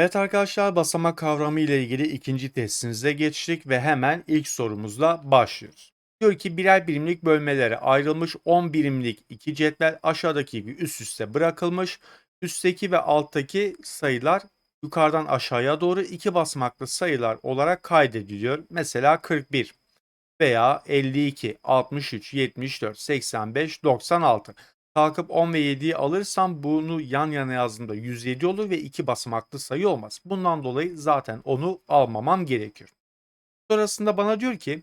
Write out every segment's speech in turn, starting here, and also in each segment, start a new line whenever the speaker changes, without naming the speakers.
Evet arkadaşlar basamak kavramı ile ilgili ikinci testimize geçtik ve hemen ilk sorumuzla başlıyoruz. Diyor ki birer birimlik bölmelere ayrılmış 10 birimlik iki cetvel aşağıdaki gibi üst üste bırakılmış. Üstteki ve alttaki sayılar yukarıdan aşağıya doğru iki basamaklı sayılar olarak kaydediliyor. Mesela 41 veya 52, 63, 74, 85, 96. Kalkıp 10 ve 7'yi alırsam bunu yan yana yazdığımda 107 olur ve iki basamaklı sayı olmaz. Bundan dolayı zaten onu almamam gerekiyor. Sonrasında bana diyor ki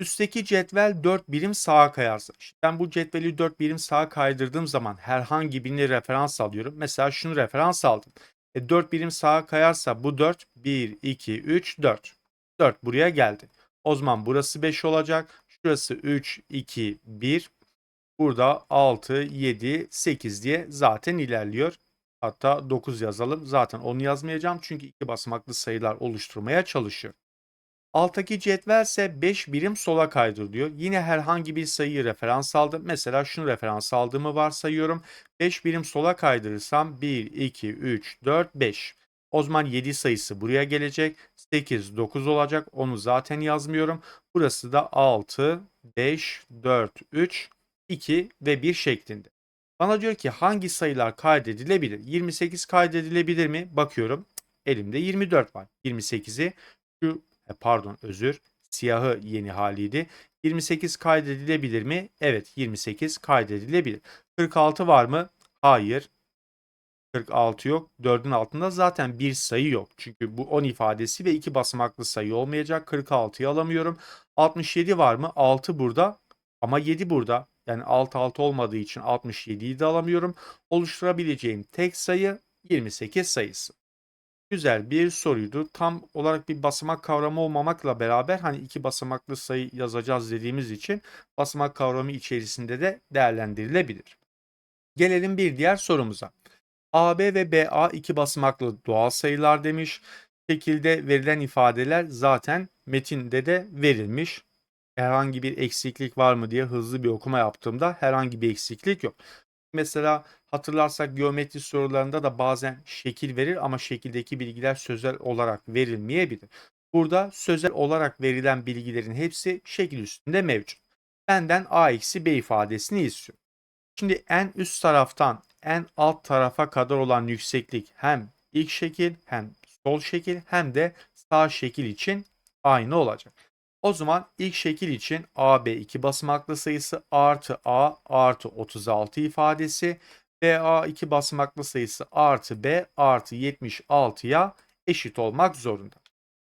üstteki cetvel 4 birim sağa kayarsa. Şimdi ben bu cetveli 4 birim sağa kaydırdığım zaman herhangi birini referans alıyorum. Mesela şunu referans aldım. E 4 birim sağa kayarsa bu 4 1 2 3 4. 4 buraya geldi. O zaman burası 5 olacak. Şurası 3 2 1. Burada 6, 7, 8 diye zaten ilerliyor. Hatta 9 yazalım. Zaten onu yazmayacağım çünkü iki basamaklı sayılar oluşturmaya çalışıyor. Alttaki cetvel ise 5 birim sola kaydır diyor. Yine herhangi bir sayıyı referans aldım. Mesela şunu referans aldığımı varsayıyorum. 5 birim sola kaydırırsam 1, 2, 3, 4, 5. O zaman 7 sayısı buraya gelecek. 8, 9 olacak. Onu zaten yazmıyorum. Burası da 6, 5, 4, 3, 2 ve 1 şeklinde. Bana diyor ki hangi sayılar kaydedilebilir? 28 kaydedilebilir mi? Bakıyorum. Elimde 24 var. 28'i şu e, pardon özür siyahı yeni haliydi. 28 kaydedilebilir mi? Evet 28 kaydedilebilir. 46 var mı? Hayır. 46 yok. 4'ün altında zaten bir sayı yok. Çünkü bu 10 ifadesi ve iki basamaklı sayı olmayacak. 46'yı alamıyorum. 67 var mı? 6 burada ama 7 burada. Yani 6 6 olmadığı için 67'yi de alamıyorum. Oluşturabileceğim tek sayı 28 sayısı. Güzel bir soruydu. Tam olarak bir basamak kavramı olmamakla beraber hani iki basamaklı sayı yazacağız dediğimiz için basamak kavramı içerisinde de değerlendirilebilir. Gelelim bir diğer sorumuza. AB ve BA iki basamaklı doğal sayılar demiş. Şekilde verilen ifadeler zaten metinde de verilmiş. Herhangi bir eksiklik var mı diye hızlı bir okuma yaptığımda herhangi bir eksiklik yok. Mesela hatırlarsak geometri sorularında da bazen şekil verir ama şekildeki bilgiler sözel olarak verilmeyebilir. Burada sözel olarak verilen bilgilerin hepsi şekil üstünde mevcut. Benden a eksi b ifadesini istiyor. Şimdi en üst taraftan en alt tarafa kadar olan yükseklik hem ilk şekil hem sol şekil hem de sağ şekil için aynı olacak. O zaman ilk şekil için AB iki basamaklı sayısı artı A artı 36 ifadesi BA iki basamaklı sayısı artı B artı 76'ya eşit olmak zorunda.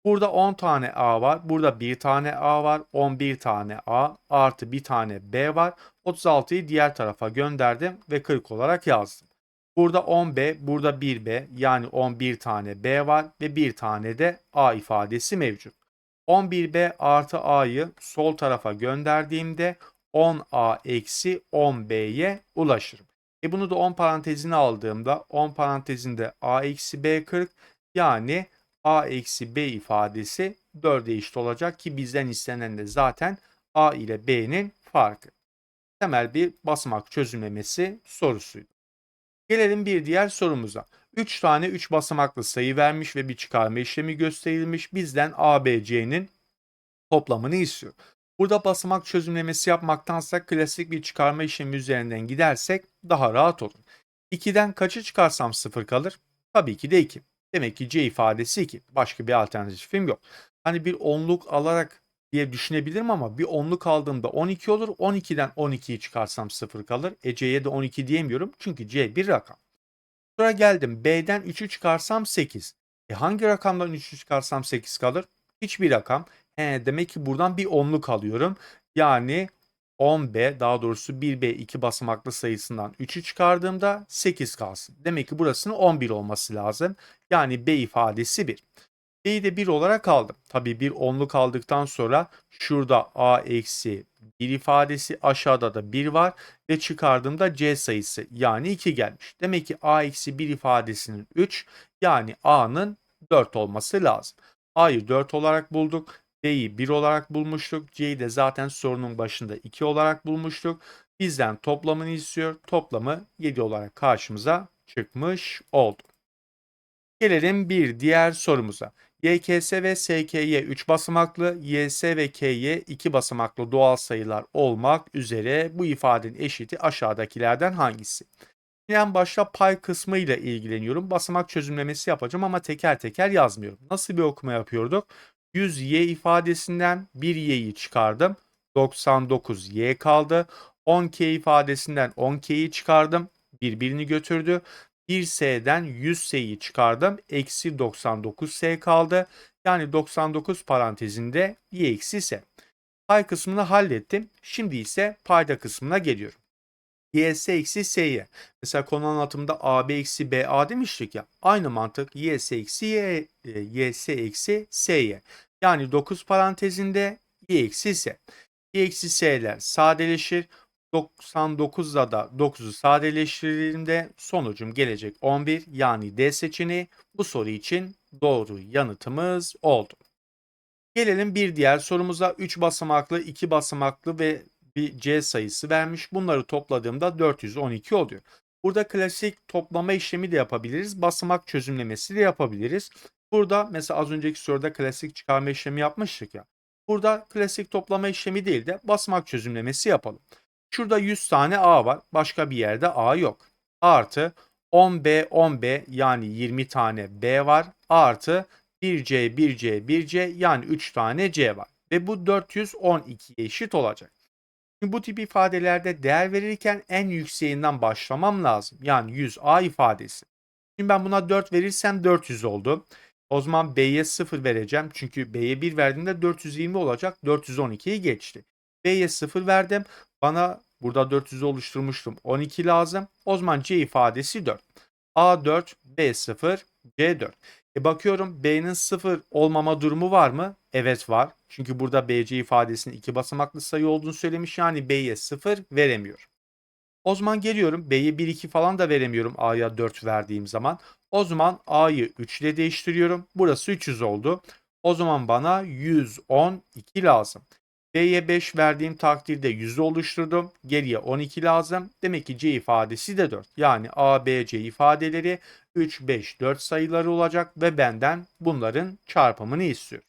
Burada 10 tane A var. Burada 1 tane A var. 11 tane A artı 1 tane B var. 36'yı diğer tarafa gönderdim ve 40 olarak yazdım. Burada 10B, burada 1B yani 11 tane B var ve 1 tane de A ifadesi mevcut. 11b artı a'yı sol tarafa gönderdiğimde 10a eksi 10b'ye ulaşırım. E bunu da 10 parantezine aldığımda 10 parantezinde a eksi b 40 yani a eksi b ifadesi 4'e eşit olacak ki bizden istenen de zaten a ile b'nin farkı. Temel bir basamak çözümlemesi sorusuydu. Gelelim bir diğer sorumuza. 3 tane 3 basamaklı sayı vermiş ve bir çıkarma işlemi gösterilmiş. Bizden ABC'nin toplamını istiyor. Burada basamak çözümlemesi yapmaktansa klasik bir çıkarma işlemi üzerinden gidersek daha rahat olur. 2'den kaçı çıkarsam 0 kalır? Tabii ki de 2. Demek ki C ifadesi 2. Başka bir alternatifim yok. Hani bir onluk alarak diye düşünebilirim ama bir onluk aldığımda 12 olur. 12'den 12'yi çıkarsam 0 kalır. E C'ye de 12 diyemiyorum çünkü C bir rakam. Sonra geldim B'den 3'ü çıkarsam 8. E hangi rakamdan 3'ü çıkarsam 8 kalır? Hiçbir rakam. He, demek ki buradan bir onluk alıyorum. Yani 10B daha doğrusu 1B iki basamaklı sayısından 3'ü çıkardığımda 8 kalsın. Demek ki burasının 11 olması lazım. Yani B ifadesi 1. B'yi de 1 olarak aldım. Tabii bir onluk aldıktan sonra şurada A eksi 1 ifadesi aşağıda da 1 var ve çıkardığımda C sayısı yani 2 gelmiş. Demek ki A eksi 1 ifadesinin 3 yani A'nın 4 olması lazım. A'yı 4 olarak bulduk. B'yi 1 olarak bulmuştuk. C'yi de zaten sorunun başında 2 olarak bulmuştuk. Bizden toplamını istiyor. Toplamı 7 olarak karşımıza çıkmış oldu. Gelelim bir diğer sorumuza. YKS ve SKY 3 basamaklı, YS ve KY 2 basamaklı doğal sayılar olmak üzere bu ifadenin eşiti aşağıdakilerden hangisi? En başta pay kısmı ile ilgileniyorum. Basamak çözümlemesi yapacağım ama teker teker yazmıyorum. Nasıl bir okuma yapıyorduk? 100y ifadesinden 1y'yi çıkardım. 99y kaldı. 10k ifadesinden 10k'yi çıkardım. Birbirini götürdü. 1s'den 100s'yi çıkardım. Eksi 99s kaldı. Yani 99 parantezinde y eksi s. Pay kısmını hallettim. Şimdi ise payda kısmına geliyorum. ys eksi s'ye. Mesela konu anlatımında ab eksi ba demiştik ya. Aynı mantık ys eksi y, e, ys eksi s'ye. Yani 9 parantezinde y eksi s. y eksi s'ler sadeleşir. 99'da da 9'u sadeleştirdiğimde sonucum gelecek 11 yani D seçeneği bu soru için doğru yanıtımız oldu. Gelelim bir diğer sorumuza 3 basamaklı, 2 basamaklı ve bir C sayısı vermiş. Bunları topladığımda 412 oluyor. Burada klasik toplama işlemi de yapabiliriz. Basamak çözümlemesi de yapabiliriz. Burada mesela az önceki soruda klasik çıkarma işlemi yapmıştık ya. Burada klasik toplama işlemi değil de basamak çözümlemesi yapalım. Şurada 100 tane A var. Başka bir yerde A yok. Artı 10B 10B yani 20 tane B var. Artı 1C 1C 1C yani 3 tane C var. Ve bu 412'ye eşit olacak. Şimdi bu tip ifadelerde değer verirken en yükseğinden başlamam lazım. Yani 100A ifadesi. Şimdi ben buna 4 verirsem 400 oldu. O zaman B'ye 0 vereceğim. Çünkü B'ye 1 verdiğimde 420 olacak. 412'yi geçti. B'ye 0 verdim. Bana burada 400 oluşturmuştum. 12 lazım. O zaman C ifadesi 4. A4, B0, C4. E bakıyorum B'nin 0 olmama durumu var mı? Evet var. Çünkü burada BC ifadesinin iki basamaklı sayı olduğunu söylemiş. Yani B'ye 0 veremiyor. O zaman geliyorum B'ye 1, 2 falan da veremiyorum A'ya 4 verdiğim zaman. O zaman A'yı 3 ile değiştiriyorum. Burası 300 oldu. O zaman bana 112 lazım. B'ye 5 verdiğim takdirde 100 oluşturdum. Geriye 12 lazım. Demek ki C ifadesi de 4. Yani A, B, C ifadeleri 3, 5, 4 sayıları olacak ve benden bunların çarpımını istiyor.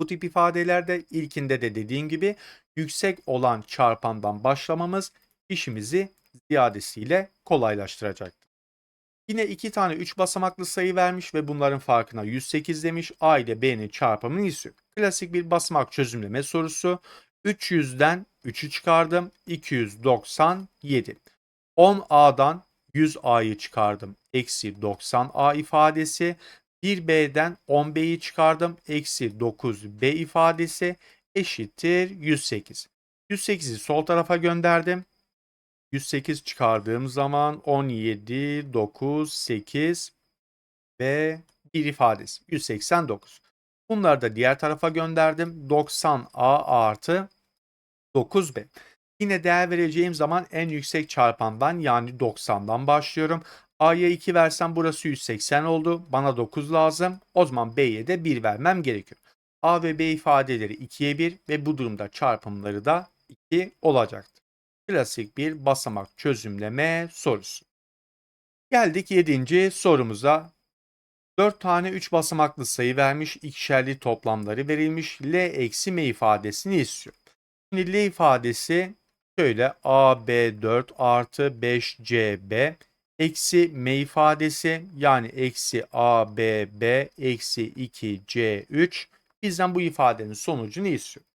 Bu tip ifadelerde ilkinde de dediğim gibi yüksek olan çarpandan başlamamız işimizi ziyadesiyle kolaylaştıracaktır. Yine iki tane 3 basamaklı sayı vermiş ve bunların farkına 108 demiş. A ile B'nin çarpımını istiyor. Klasik bir basamak çözümleme sorusu. 300'den 3'ü çıkardım. 297. 10A'dan 100A'yı çıkardım. Eksi 90A ifadesi. 1B'den 10B'yi çıkardım. Eksi 9B ifadesi eşittir 108. 108'i sol tarafa gönderdim. 108 çıkardığım zaman 17, 9, 8 ve 1 ifadesi 189. Bunları da diğer tarafa gönderdim. 90A artı 9B. Yine değer vereceğim zaman en yüksek çarpandan yani 90'dan başlıyorum. A'ya 2 versem burası 180 oldu. Bana 9 lazım. O zaman B'ye de 1 vermem gerekiyor. A ve B ifadeleri 2'ye 1 ve bu durumda çarpımları da 2 olacaktır. Klasik bir basamak çözümleme sorusu. Geldik 7. sorumuza. 4 tane 3 basamaklı sayı vermiş, ikişerli toplamları verilmiş. L eksi M ifadesini istiyor. Şimdi L ifadesi şöyle AB4 artı 5CB eksi M ifadesi yani eksi ABB eksi 2C3 bizden bu ifadenin sonucunu istiyor.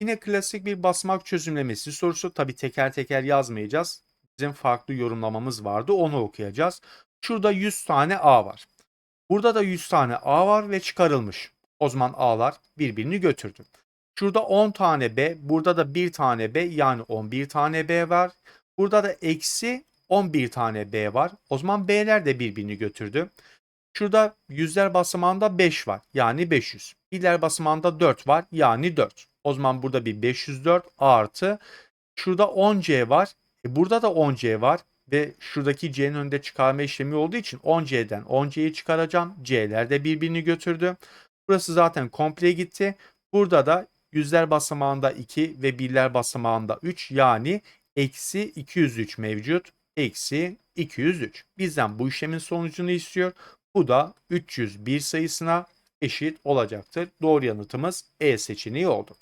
Yine klasik bir basamak çözümlemesi sorusu. Tabi teker teker yazmayacağız. Bizim farklı yorumlamamız vardı. Onu okuyacağız. Şurada 100 tane A var. Burada da 100 tane A var ve çıkarılmış. O zaman A'lar birbirini götürdü. Şurada 10 tane B, burada da 1 tane B yani 11 tane B var. Burada da eksi 11 tane B var. O zaman B'ler de birbirini götürdü. Şurada yüzler basamağında 5 var yani 500. Birler basamağında 4 var yani 4. O zaman burada bir 504 artı şurada 10C var. E burada da 10C var ve şuradaki C'nin önünde çıkarma işlemi olduğu için 10C'den 10C'yi çıkaracağım. C'ler de birbirini götürdü. Burası zaten komple gitti. Burada da yüzler basamağında 2 ve birler basamağında 3 yani eksi 203 mevcut. Eksi 203. Bizden bu işlemin sonucunu istiyor. Bu da 301 sayısına eşit olacaktır. Doğru yanıtımız E seçeneği oldu.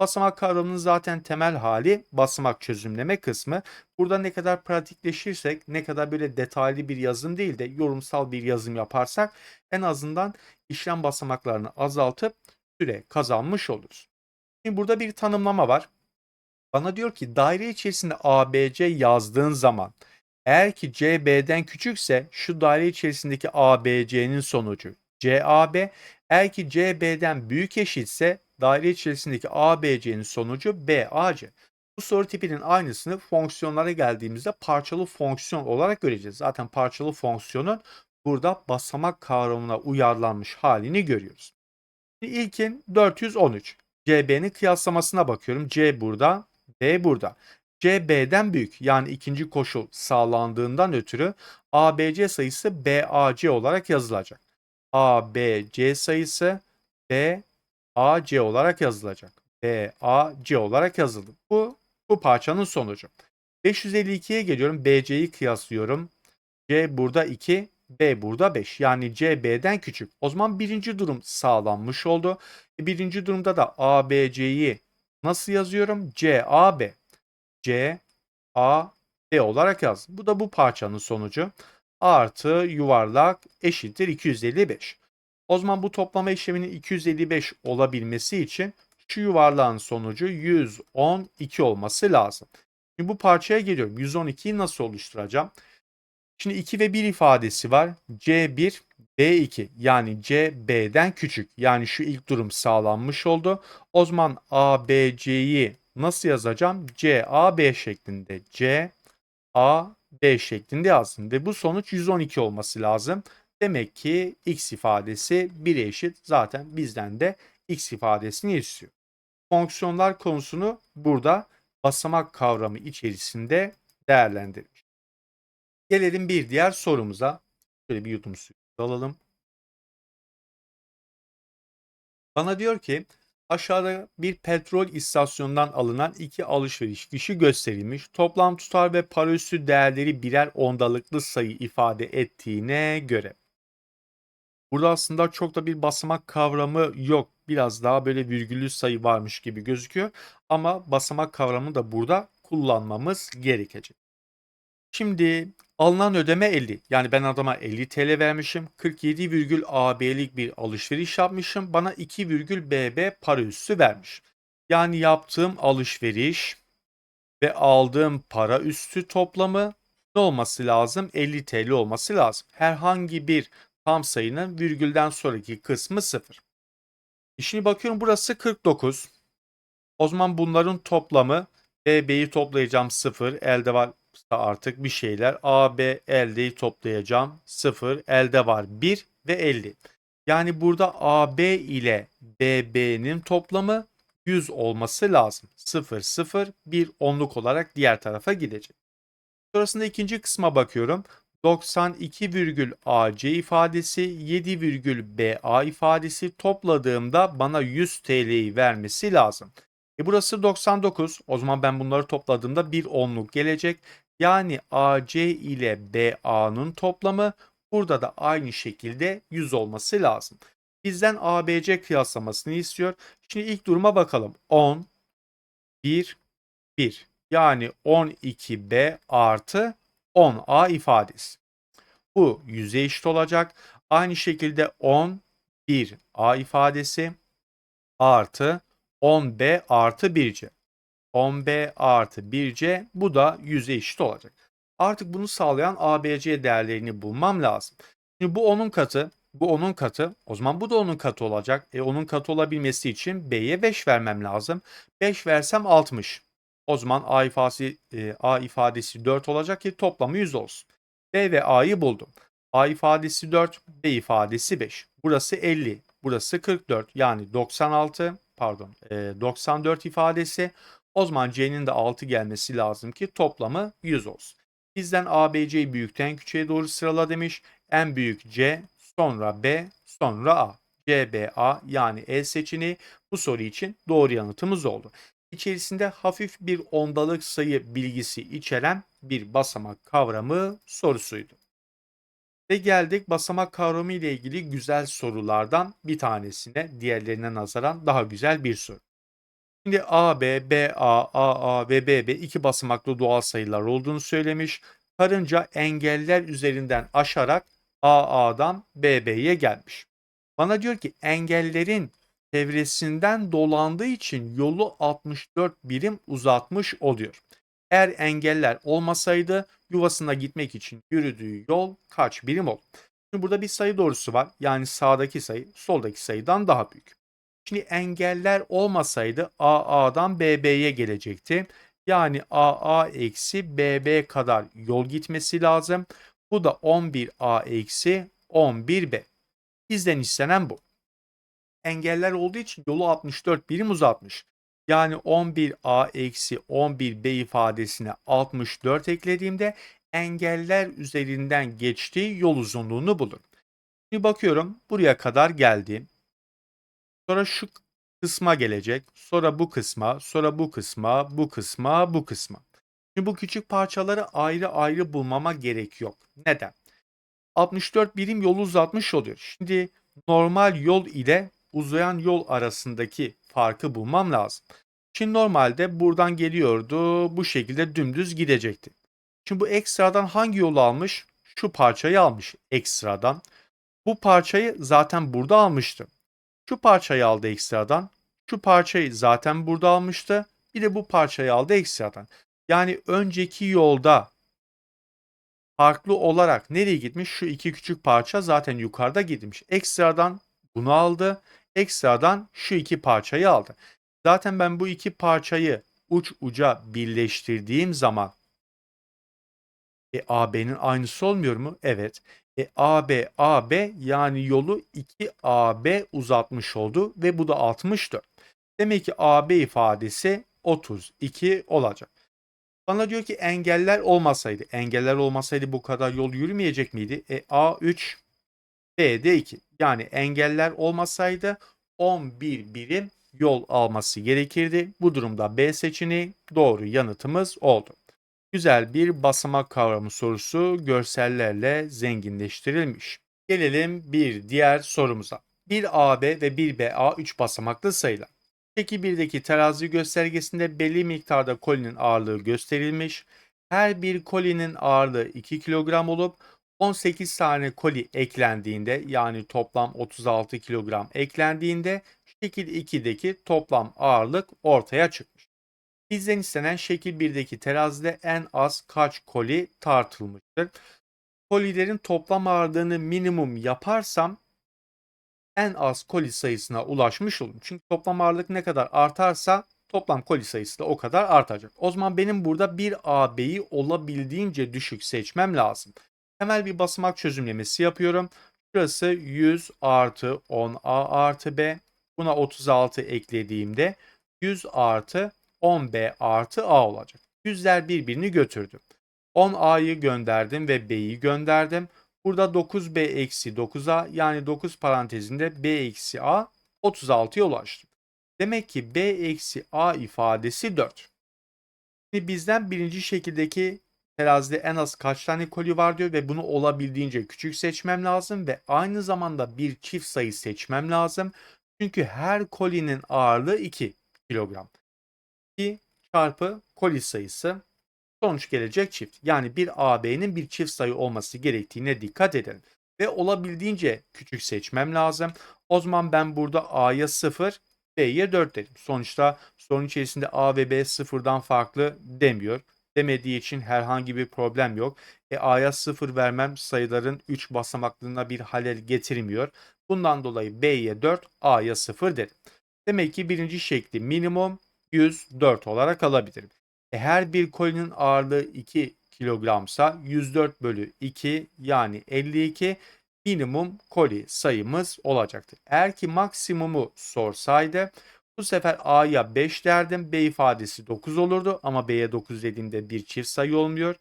Basamak kavramının zaten temel hali basamak çözümleme kısmı. Burada ne kadar pratikleşirsek, ne kadar böyle detaylı bir yazım değil de yorumsal bir yazım yaparsak en azından işlem basamaklarını azaltıp süre kazanmış oluruz. Şimdi burada bir tanımlama var. Bana diyor ki daire içerisinde ABC yazdığın zaman eğer ki CB'den küçükse şu daire içerisindeki ABC'nin sonucu CAB. Eğer ki CB'den büyük eşitse daire içerisindeki ABC'nin sonucu BAC. Bu soru tipinin aynısını fonksiyonlara geldiğimizde parçalı fonksiyon olarak göreceğiz. Zaten parçalı fonksiyonun burada basamak kavramına uyarlanmış halini görüyoruz. Şimdi ilkin 413. CB'nin kıyaslamasına bakıyorum. C burada, B burada. C B'den büyük yani ikinci koşul sağlandığından ötürü ABC sayısı BAC olarak yazılacak. ABC sayısı BAC olarak yazılacak. BAC olarak yazıldı. Bu bu parçanın sonucu. 552'ye geliyorum. BC'yi kıyaslıyorum. C burada 2, B burada 5. Yani C B'den küçük. O zaman birinci durum sağlanmış oldu. E, birinci durumda da ABC'yi nasıl yazıyorum? C A B. C A B olarak yazdım. Bu da bu parçanın sonucu. Artı yuvarlak eşittir 255. O zaman bu toplama işleminin 255 olabilmesi için şu yuvarlağın sonucu 112 olması lazım. Şimdi bu parçaya geliyorum. 112'yi nasıl oluşturacağım? Şimdi 2 ve 1 ifadesi var. C1, B2 yani C B'den küçük. Yani şu ilk durum sağlanmış oldu. O zaman ABC'yi nasıl yazacağım? C A B şeklinde. C A B şeklinde yazdım ve bu sonuç 112 olması lazım. Demek ki x ifadesi 1'e eşit. Zaten bizden de x ifadesini istiyor. Fonksiyonlar konusunu burada basamak kavramı içerisinde değerlendirmiş. Gelelim bir diğer sorumuza. Şöyle bir yudum suyu alalım. Bana diyor ki aşağıda bir petrol istasyonundan alınan iki alışveriş fişi gösterilmiş. Toplam tutar ve para üstü değerleri birer ondalıklı sayı ifade ettiğine göre. Burada aslında çok da bir basamak kavramı yok. Biraz daha böyle virgüllü sayı varmış gibi gözüküyor. Ama basamak kavramını da burada kullanmamız gerekecek. Şimdi alınan ödeme 50. Yani ben adama 50 TL vermişim. 47,AB'lik bir alışveriş yapmışım. Bana 2,BB para üstü vermiş. Yani yaptığım alışveriş ve aldığım para üstü toplamı ne olması lazım? 50 TL olması lazım. Herhangi bir tam sayının virgülden sonraki kısmı 0. E şimdi bakıyorum burası 49. O zaman bunların toplamı BB'yi toplayacağım 0. Elde var artık bir şeyler. AB eldeyi toplayacağım 0. Elde var 1 ve 50. Yani burada AB ile BB'nin toplamı 100 olması lazım. 0 0 1 onluk olarak diğer tarafa gidecek. Sonrasında ikinci kısma bakıyorum. 92,AC ifadesi 7,BA ifadesi topladığımda bana 100 TL'yi vermesi lazım. E burası 99. O zaman ben bunları topladığımda bir onluk gelecek. Yani AC ile BA'nın toplamı burada da aynı şekilde 100 olması lazım. Bizden ABC kıyaslamasını istiyor. Şimdi ilk duruma bakalım. 10, 1, 1. Yani 12B artı 10A ifadesi. Bu 100'e eşit olacak. Aynı şekilde 10, 1A ifadesi artı 10B artı 1C. 10B artı 1C bu da 100'e eşit olacak. Artık bunu sağlayan ABC değerlerini bulmam lazım. Şimdi bu onun katı, bu onun katı. O zaman bu da onun katı olacak. E onun katı olabilmesi için B'ye 5 vermem lazım. 5 versem 60. O zaman A ifadesi, e, A ifadesi 4 olacak ki toplamı 100 olsun. B ve A'yı buldum. A ifadesi 4, B ifadesi 5. Burası 50, burası 44 yani 96 pardon e, 94 ifadesi. O zaman C'nin de 6 gelmesi lazım ki toplamı 100 olsun. Bizden ABC'yi büyükten küçüğe doğru sırala demiş. En büyük C, sonra B, sonra A. C, B, A yani E seçeneği bu soru için doğru yanıtımız oldu. İçerisinde hafif bir ondalık sayı bilgisi içeren bir basamak kavramı sorusuydu. Ve geldik basamak kavramı ile ilgili güzel sorulardan bir tanesine. Diğerlerine nazaran daha güzel bir soru. Şimdi AB, BA, AA ve BB iki basamaklı doğal sayılar olduğunu söylemiş. Karınca engeller üzerinden aşarak AA'dan BB'ye gelmiş. Bana diyor ki engellerin çevresinden dolandığı için yolu 64 birim uzatmış oluyor. Eğer engeller olmasaydı yuvasına gitmek için yürüdüğü yol kaç birim olur? Şimdi burada bir sayı doğrusu var. Yani sağdaki sayı soldaki sayıdan daha büyük. Şimdi engeller olmasaydı AA'dan BB'ye gelecekti. Yani AA eksi BB kadar yol gitmesi lazım. Bu da 11A eksi 11B. Bizden istenen bu. Engeller olduğu için yolu 64 birim uzatmış. Yani 11A eksi 11B ifadesine 64 eklediğimde engeller üzerinden geçtiği yol uzunluğunu bulur. Şimdi bakıyorum buraya kadar geldim. Sonra şu kısma gelecek. Sonra bu kısma, sonra bu kısma, bu kısma, bu kısma. Şimdi bu küçük parçaları ayrı ayrı bulmama gerek yok. Neden? 64 birim yolu uzatmış oluyor. Şimdi normal yol ile uzayan yol arasındaki farkı bulmam lazım. Şimdi normalde buradan geliyordu. Bu şekilde dümdüz gidecekti. Şimdi bu ekstradan hangi yolu almış? Şu parçayı almış ekstradan. Bu parçayı zaten burada almıştı. Şu parçayı aldı ekstradan. Şu parçayı zaten burada almıştı. Bir de bu parçayı aldı ekstradan. Yani önceki yolda farklı olarak nereye gitmiş? Şu iki küçük parça zaten yukarıda gitmiş. Ekstradan bunu aldı. Ekstradan şu iki parçayı aldı. Zaten ben bu iki parçayı uç uca birleştirdiğim zaman e, AB'nin aynısı olmuyor mu? Evet. E, AB, AB yani yolu 2AB uzatmış oldu ve bu da 64. Demek ki AB ifadesi 32 olacak. Bana diyor ki engeller olmasaydı. Engeller olmasaydı bu kadar yol yürümeyecek miydi? E, A3, B'de 2. Yani engeller olmasaydı 11 birim yol alması gerekirdi. Bu durumda B seçeneği doğru yanıtımız oldu. Güzel bir basamak kavramı sorusu görsellerle zenginleştirilmiş. Gelelim bir diğer sorumuza. Bir AB ve bir BA 3 basamaklı sayılar. Peki 1'deki terazi göstergesinde belli miktarda kolinin ağırlığı gösterilmiş. Her bir kolinin ağırlığı 2 kilogram olup 18 tane koli eklendiğinde yani toplam 36 kilogram eklendiğinde şekil 2'deki toplam ağırlık ortaya çıkmış. Bizden istenen şekil 1'deki terazide en az kaç koli tartılmıştır? Kolilerin toplam ağırlığını minimum yaparsam en az koli sayısına ulaşmış olurum. Çünkü toplam ağırlık ne kadar artarsa toplam koli sayısı da o kadar artacak. O zaman benim burada bir AB'yi olabildiğince düşük seçmem lazım. Temel bir basamak çözümlemesi yapıyorum. Şurası 100 artı 10A artı B. Buna 36 eklediğimde 100 artı 10B artı A olacak. Yüzler birbirini götürdü. 10A'yı gönderdim ve B'yi gönderdim. Burada 9B eksi 9A yani 9 parantezinde B eksi A 36'ya ulaştım. Demek ki B eksi A ifadesi 4. Şimdi bizden birinci şekildeki terazide en az kaç tane koli var diyor ve bunu olabildiğince küçük seçmem lazım ve aynı zamanda bir çift sayı seçmem lazım. Çünkü her kolinin ağırlığı 2 kilogram. 2 çarpı koli sayısı sonuç gelecek çift. Yani bir AB'nin bir çift sayı olması gerektiğine dikkat edelim. Ve olabildiğince küçük seçmem lazım. O zaman ben burada A'ya 0, B'ye 4 dedim. Sonuçta sorun içerisinde A ve B sıfırdan farklı demiyor. Demediği için herhangi bir problem yok. E, A'ya 0 vermem sayıların 3 basamaklığına bir halel getirmiyor. Bundan dolayı B'ye 4, A'ya 0 dedim. Demek ki birinci şekli minimum 104 olarak alabilirim. E, her bir kolinin ağırlığı 2 kilogramsa 104 bölü 2 yani 52 minimum koli sayımız olacaktır. Eğer ki maksimumu sorsaydı bu sefer A'ya 5 derdim. B ifadesi 9 olurdu ama B'ye 9 dediğimde bir çift sayı olmuyor.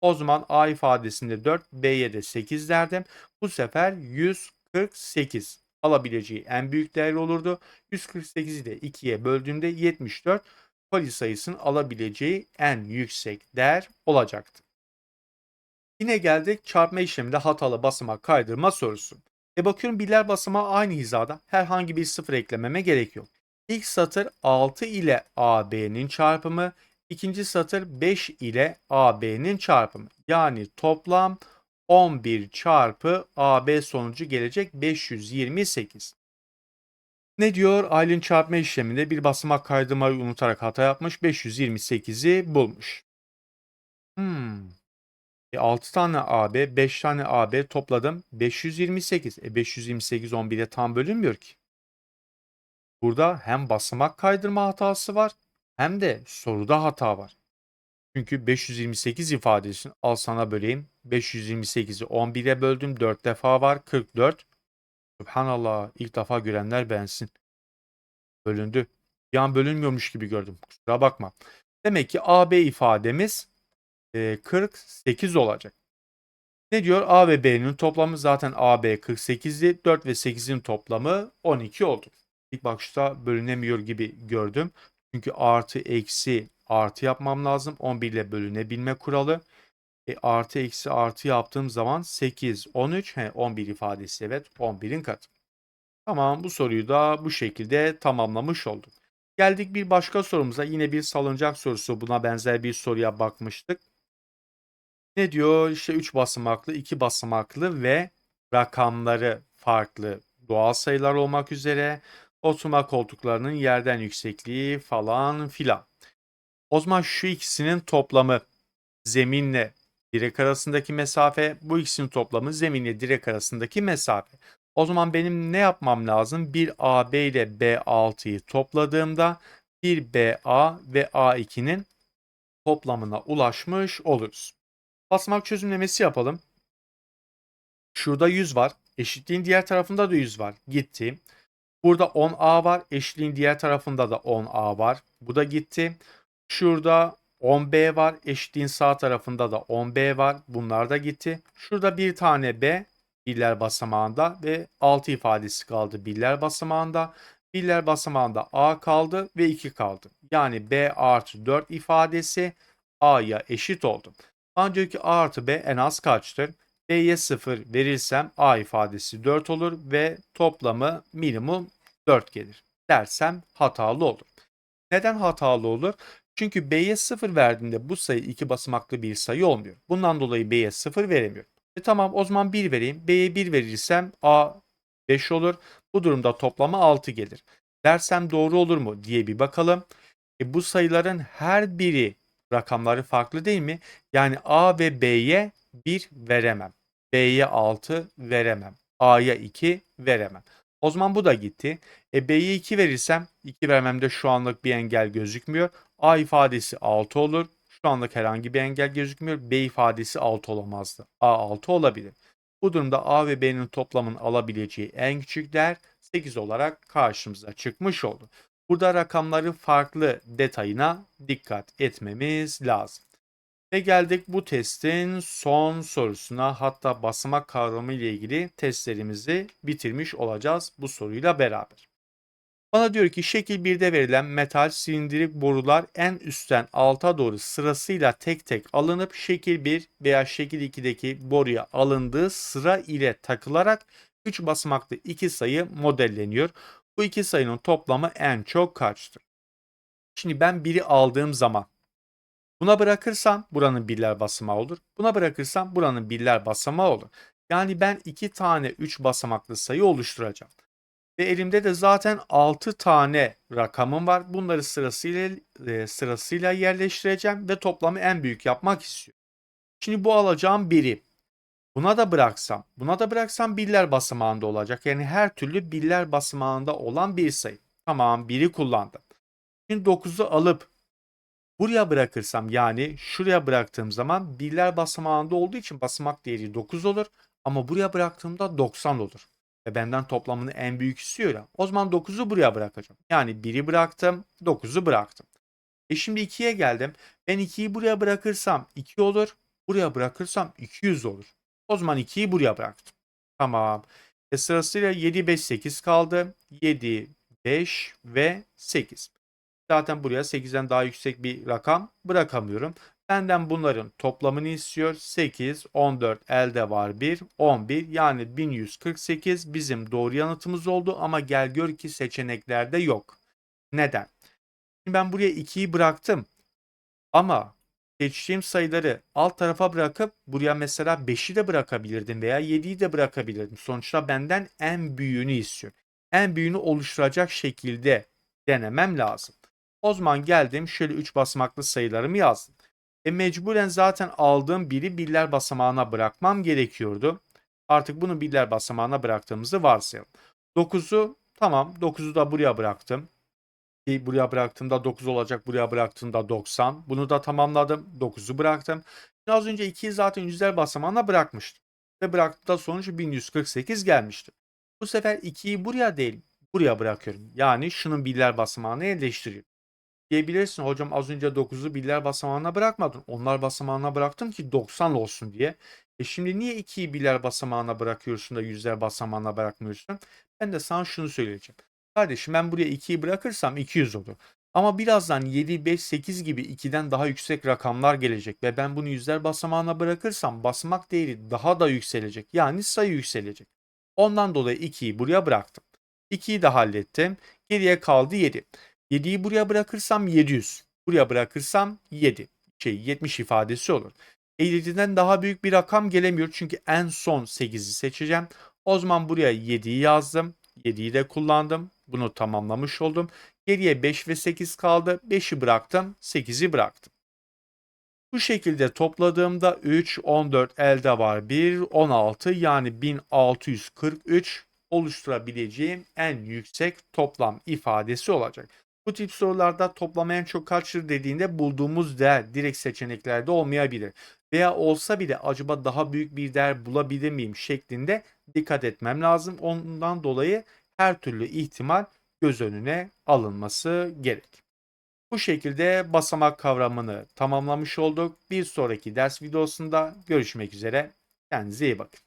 O zaman A ifadesinde 4, B'ye de 8 derdim. Bu sefer 148 alabileceği en büyük değer olurdu. 148'i de 2'ye böldüğümde 74 poli sayısının alabileceği en yüksek değer olacaktı. Yine geldik çarpma işleminde hatalı basamak kaydırma sorusu. E bakıyorum birler basamağı aynı hizada. Herhangi bir sıfır eklememe gerek yok. İlk satır 6 ile AB'nin çarpımı, ikinci satır 5 ile AB'nin çarpımı. Yani toplam 11 çarpı AB sonucu gelecek 528. Ne diyor? Aylin çarpma işleminde bir basamak kaydırmayı unutarak hata yapmış. 528'i bulmuş. Hmm. E 6 tane AB, 5 tane AB topladım. 528. E 528 11'e tam bölünmüyor ki. Burada hem basamak kaydırma hatası var hem de soruda hata var. Çünkü 528 ifadesini al sana böleyim. 528'i 11'e böldüm. 4 defa var. 44. Subhanallah. ilk defa görenler bensin. Bölündü. Bir an bölünmüyormuş gibi gördüm. Kusura bakma. Demek ki AB ifademiz e, 48 olacak. Ne diyor? A ve B'nin toplamı zaten AB 48'di. 4 ve 8'in toplamı 12 oldu. İlk bakışta bölünemiyor gibi gördüm. Çünkü artı eksi artı yapmam lazım. 11 ile bölünebilme kuralı. E, artı eksi artı yaptığım zaman 8, 13, he, 11 ifadesi evet 11'in katı. Tamam bu soruyu da bu şekilde tamamlamış olduk. Geldik bir başka sorumuza. Yine bir salıncak sorusu. Buna benzer bir soruya bakmıştık. Ne diyor? İşte 3 basamaklı, 2 basamaklı ve rakamları farklı doğal sayılar olmak üzere oturma koltuklarının yerden yüksekliği falan filan. O zaman şu ikisinin toplamı zeminle direk arasındaki mesafe, bu ikisinin toplamı zeminle direk arasındaki mesafe. O zaman benim ne yapmam lazım? Bir AB ile B6'yı topladığımda bir BA ve A2'nin toplamına ulaşmış oluruz. Basamak çözümlemesi yapalım. Şurada 100 var. Eşitliğin diğer tarafında da 100 var. Gitti. Burada 10A var. Eşitliğin diğer tarafında da 10A var. Bu da gitti. Şurada 10B var. Eşitliğin sağ tarafında da 10B var. Bunlar da gitti. Şurada bir tane B birler basamağında ve 6 ifadesi kaldı birler basamağında. Birler basamağında A kaldı ve 2 kaldı. Yani B artı 4 ifadesi A'ya eşit oldu. Ancak ki A artı B en az kaçtır? B'ye 0 verirsem A ifadesi 4 olur ve toplamı minimum 4 gelir. Dersem hatalı olur. Neden hatalı olur? Çünkü B'ye 0 verdiğinde bu sayı iki basamaklı bir sayı olmuyor. Bundan dolayı B'ye 0 veremiyorum. E tamam o zaman 1 vereyim. B'ye 1 verirsem A 5 olur. Bu durumda toplamı 6 gelir. Dersem doğru olur mu diye bir bakalım. E bu sayıların her biri rakamları farklı değil mi? Yani A ve B'ye 1 veremem. B'ye 6 veremem. A'ya 2 veremem. O zaman bu da gitti. E B'ye 2 verirsem 2 vermemde şu anlık bir engel gözükmüyor. A ifadesi 6 olur. Şu anlık herhangi bir engel gözükmüyor. B ifadesi 6 olamazdı. A 6 olabilir. Bu durumda A ve B'nin toplamın alabileceği en küçük değer 8 olarak karşımıza çıkmış oldu. Burada rakamları farklı detayına dikkat etmemiz lazım. Ve geldik bu testin son sorusuna hatta basamak kavramı ile ilgili testlerimizi bitirmiş olacağız bu soruyla beraber. Bana diyor ki şekil 1'de verilen metal silindirik borular en üstten alta doğru sırasıyla tek tek alınıp şekil 1 veya şekil 2'deki boruya alındığı sıra ile takılarak 3 basamaklı iki sayı modelleniyor. Bu iki sayının toplamı en çok kaçtır? Şimdi ben biri aldığım zaman buna bırakırsam buranın birler basamağı olur. Buna bırakırsam buranın birler basamağı olur. Yani ben iki tane 3 basamaklı sayı oluşturacağım. Ve elimde de zaten 6 tane rakamım var. Bunları sırasıyla e, sırasıyla yerleştireceğim ve toplamı en büyük yapmak istiyorum. Şimdi bu alacağım biri. Buna da bıraksam, buna da bıraksam birler basamağında olacak. Yani her türlü birler basamağında olan bir sayı. Tamam, biri kullandım. Şimdi 9'u alıp buraya bırakırsam yani şuraya bıraktığım zaman birler basamağında olduğu için basamak değeri 9 olur. Ama buraya bıraktığımda 90 olur. Ve benden toplamını en büyük istiyor ya. O zaman 9'u buraya bırakacağım. Yani 1'i bıraktım, 9'u bıraktım. E şimdi 2'ye geldim. Ben 2'yi buraya bırakırsam 2 olur. Buraya bırakırsam 200 olur. O zaman 2'yi buraya bıraktım. Tamam. E sırasıyla 7, 5, 8 kaldı. 7, 5 ve 8. Zaten buraya 8'den daha yüksek bir rakam bırakamıyorum. Benden bunların toplamını istiyor. 8, 14 elde var 1, 11 yani 1148 bizim doğru yanıtımız oldu ama gel gör ki seçeneklerde yok. Neden? Şimdi ben buraya 2'yi bıraktım ama seçtiğim sayıları alt tarafa bırakıp buraya mesela 5'i de bırakabilirdim veya 7'yi de bırakabilirdim. Sonuçta benden en büyüğünü istiyor. En büyüğünü oluşturacak şekilde denemem lazım. O zaman geldim şöyle 3 basamaklı sayılarımı yazdım. E mecburen zaten aldığım biri birler basamağına bırakmam gerekiyordu. Artık bunu birler basamağına bıraktığımızı varsayalım. 9'u tamam 9'u da buraya bıraktım. Ki buraya bıraktığımda 9 olacak. Buraya bıraktığımda 90. Bunu da tamamladım. 9'u bıraktım. Az önce 2'yi zaten yüzler basamağına bırakmıştım. Ve bıraktığımda sonuç 1148 gelmişti. Bu sefer 2'yi buraya değil buraya bırakıyorum. Yani şunun birler basamağını yerleştiriyorum. Diyebilirsin hocam az önce 9'u birler basamağına bırakmadın. Onlar basamağına bıraktım ki 90 olsun diye. E şimdi niye 2'yi birler basamağına bırakıyorsun da yüzler basamağına bırakmıyorsun? Ben de sana şunu söyleyeceğim. Kardeşim ben buraya 2'yi bırakırsam 200 olur. Ama birazdan 7, 5, 8 gibi 2'den daha yüksek rakamlar gelecek ve ben bunu yüzler basamağına bırakırsam basamak değeri daha da yükselecek. Yani sayı yükselecek. Ondan dolayı 2'yi buraya bıraktım. 2'yi de hallettim. Geriye kaldı 7. 7'yi buraya bırakırsam 700. Buraya bırakırsam 7. Şey 70 ifadesi olur. E 7'den daha büyük bir rakam gelemiyor çünkü en son 8'i seçeceğim. O zaman buraya 7'yi yazdım. 7'yi de kullandım. Bunu tamamlamış oldum. Geriye 5 ve 8 kaldı. 5'i bıraktım. 8'i bıraktım. Bu şekilde topladığımda 3, 14 elde var 1, 16 yani 1643 oluşturabileceğim en yüksek toplam ifadesi olacak. Bu tip sorularda toplama en çok kaçtır dediğinde bulduğumuz değer direkt seçeneklerde olmayabilir. Veya olsa bile acaba daha büyük bir değer bulabilir miyim şeklinde dikkat etmem lazım. Ondan dolayı her türlü ihtimal göz önüne alınması gerek. Bu şekilde basamak kavramını tamamlamış olduk. Bir sonraki ders videosunda görüşmek üzere. Kendinize iyi bakın.